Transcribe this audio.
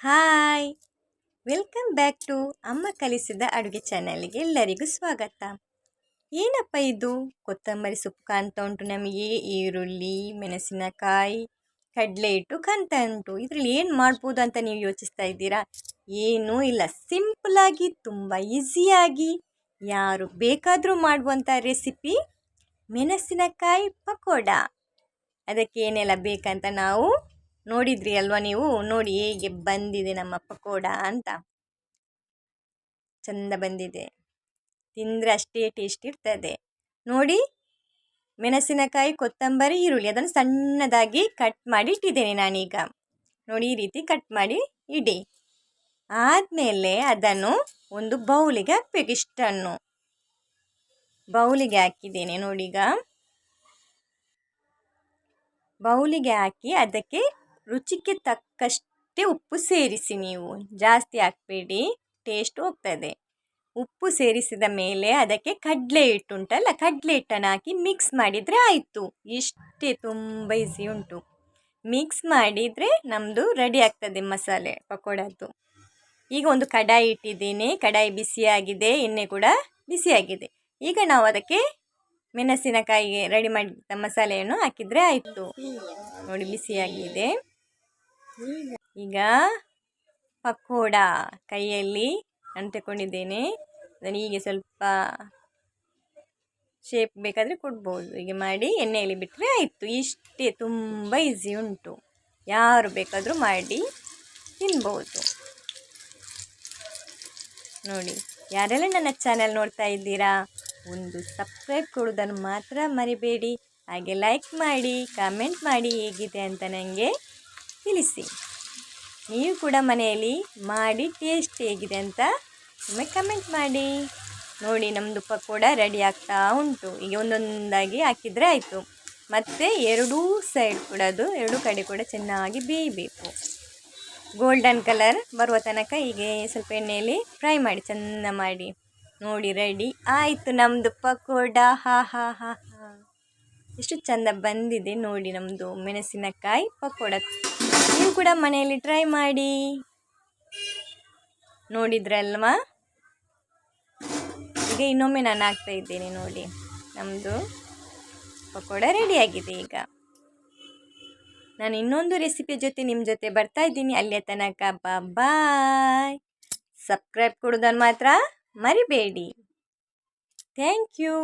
Hi! Welcome back to ಅಮ್ಮ ಕಲಿಸಿದ ಅಡುಗೆ ಚಾನಲ್ಗೆ ಎಲ್ಲರಿಗೂ ಸ್ವಾಗತ. ಏನಪ್ಪ ಇದು? ಕೊತ್ತಂಬರಿ ಸೊಪ್ಪು ಕಾಣ್ತಾ ಉಂಟು ನಮಗೆ, ಈರುಳ್ಳಿ, ಮೆಣಸಿನಕಾಯಿ, ಕಡಲೆ ಹಿಟ್ಟು ಕಾಣ್ತಾ ಉಂಟು ಇದರಲ್ಲಿ ಏನು ಮಾಡ್ಬೋದು ಅಂತ ನೀವು ಯೋಚಿಸ್ತಾ ಇದ್ದೀರಾ? ಏನೂ ಇಲ್ಲ. ಸಿಂಪಲಾಗಿ ತುಂಬ ಈಸಿಯಾಗಿ ಯಾರು ಬೇಕಾದರೂ ಮಾಡುವಂಥ ರೆಸಿಪಿ ಮೆಣಸಿನಕಾಯಿ ಪಕೋಡ. ಅದಕ್ಕೆ ಏನೆಲ್ಲ ಬೇಕಂತ ನಾವು ನೋಡಿದ್ರಿ ಅಲ್ವಾ ನೀವು? ನೋಡಿ ಹೇಗೆ ಬಂದಿದೆ ನಮ್ಮ ಪಕೋಡ ಅಂತ. ಚಂದ ಬಂದಿದೆ. ತಿಂದರೆ ಅಷ್ಟೇ ಟೇಸ್ಟ್ ಇರ್ತದೆ. ನೋಡಿ, ಮೆಣಸಿನಕಾಯಿ, ಕೊತ್ತಂಬರಿ, ಈರುಳ್ಳಿ ಅದನ್ನು ಸಣ್ಣದಾಗಿ ಕಟ್ ಮಾಡಿ ಇಟ್ಟಿದ್ದೇನೆ ನಾನೀಗ. ನೋಡಿ ಈ ರೀತಿ ಕಟ್ ಮಾಡಿ ಇಡಿ. ಆದಮೇಲೆ ಅದನ್ನು ಒಂದು ಬೌಲಿಗೆ ಹಾಕ್ಬೇಕು ಇಷ್ಟನ್ನು. ಬೌಲಿಗೆ ಹಾಕಿದ್ದೇನೆ ನೋಡೀಗ. ಬೌಲಿಗೆ ಹಾಕಿ ಅದಕ್ಕೆ ರುಚಿಗೆ ತಕ್ಕಷ್ಟೇ ಉಪ್ಪು ಸೇರಿಸಿ ನೀವು. ಜಾಸ್ತಿ ಹಾಕಬೇಡಿ ಟೇಸ್ಟ್ ಹೋಗ್ತದೆ. ಉಪ್ಪು ಸೇರಿಸಿದ ಮೇಲೆ ಅದಕ್ಕೆ ಕಡಲೆ ಹಿಟ್ಟುಂಟಲ್ಲ ಕಡಲೆ ಹಿಟ್ಟನ್ನು ಹಾಕಿ ಮಿಕ್ಸ್ ಮಾಡಿದರೆ ಆಯಿತು. ಇಷ್ಟೇ ತುಂಬ ಈಸಿ ಉಂಟು. ಮಿಕ್ಸ್ ಮಾಡಿದರೆ ನಮ್ಮದು ರೆಡಿ ಆಗ್ತದೆ ಮಸಾಲೆ ಪಕೋಡದ್ದು. ಈಗ ಒಂದು ಕಡಾಯಿ ಇಟ್ಟಿದ್ದೀನಿ. ಕಡಾಯಿ ಬಿಸಿಯಾಗಿದೆ, ಎಣ್ಣೆ ಕೂಡ ಬಿಸಿಯಾಗಿದೆ. ಈಗ ನಾವು ಅದಕ್ಕೆ ಮೆಣಸಿನಕಾಯಿಗೆ ರೆಡಿ ಮಾಡಿದ ಮಸಾಲೆಯನ್ನು ಹಾಕಿದರೆ ಆಯಿತು. ನೋಡಿ ಬಿಸಿಯಾಗಿದೆ. ಈಗ ಪಕೋಡ ಕೈಯಲ್ಲಿ ನಾನು ತಗೊಂಡಿದ್ದೇನೆ ಅದನ್ನು ಹೀಗೆ ಸ್ವಲ್ಪ ಶೇಪ್ ಬೇಕಾದರೆ ಕೊಡ್ಬೋದು. ಹೀಗೆ ಮಾಡಿ ಎಣ್ಣೆಯಲ್ಲಿ ಬಿಟ್ಟರೆ ಆಯಿತು. ಇಷ್ಟೇ ತುಂಬ ಈಸಿ ಉಂಟು. ಯಾರು ಬೇಕಾದರೂ ಮಾಡಿ ತಿನ್ಬೋದು. ನೋಡಿ, ಯಾರೆಲ್ಲ ನನ್ನ ಚಾನೆಲ್ ನೋಡ್ತಾ ಇದ್ದೀರಾ, ಒಂದು ಸಬ್ಸ್ಕ್ರೈಬ್ ಕೊಡೋದನ್ನು ಮಾತ್ರ ಮರಿಬೇಡಿ. ಹಾಗೆ ಲೈಕ್ ಮಾಡಿ ಕಮೆಂಟ್ ಮಾಡಿ, ಹೇಗಿದೆ ಅಂತ ನನಗೆ ತಿಳಿಸಿ. ನೀವು ಕೂಡ ಮನೆಯಲ್ಲಿ ಮಾಡಿ ಟೇಸ್ಟ್ ಹೇಗಿದೆ ಅಂತ ಒಮ್ಮೆ ಕಮೆಂಟ್ ಮಾಡಿ. ನೋಡಿ ನಮ್ಮದು ಪಕೋಡ ರೆಡಿ ಆಗ್ತಾ ಉಂಟು. ಈಗ ಒಂದೊಂದಾಗಿ ಹಾಕಿದರೆ ಆಯಿತು. ಮತ್ತು ಎರಡೂ ಸೈಡ್ ಕೂಡ ಅದು, ಎರಡೂ ಕಡೆ ಕೂಡ ಚೆನ್ನಾಗಿ ಬೇಯಬೇಕು. ಗೋಲ್ಡನ್ ಕಲರ್ ಬರುವ ತನಕ ಹೀಗೆ ಸ್ವಲ್ಪ ಎಣ್ಣೆಯಲ್ಲಿ ಫ್ರೈ ಮಾಡಿ ಚೆಂದ ಮಾಡಿ. ನೋಡಿ ರೆಡಿ ಆಯಿತು ನಮ್ಮದು ಪಕೋಡ ಹಾ ಹಾ ಹಾ ಹಾ. ಎಷ್ಟು ಚೆಂದ ಬಂದಿದೆ ನೋಡಿ ನಮ್ಮದು ಮೆಣಸಿನಕಾಯಿ ಪಕೋಡ. ನೀವು ಕೂಡ ಮನೆಯಲ್ಲಿ ಟ್ರೈ ಮಾಡಿ. ನೋಡಿದ್ರಲ್ವಾ? ಈಗ ಇನ್ನೊಮ್ಮೆ ನಾನು ಹಾಕ್ತಾ ಇದ್ದೇನೆ ನೋಡಿ. ನಮ್ಮದು ಪಕೋಡ ರೆಡಿಯಾಗಿದೆ ಈಗ. ನಾನು ಇನ್ನೊಂದು ರೆಸಿಪಿ ಜೊತೆ ನಿಮ್ಮ ಜೊತೆ ಬರ್ತಾ ಇದ್ದೀನಿ. ಅಲ್ಲಿಯ ತನಕ ಬಾಯ್ ಸಬ್ಸ್ಕ್ರೈಬ್ ಕೊಡೋದನ್ನು ಮಾತ್ರ ಮರಿಬೇಡಿ. Thank you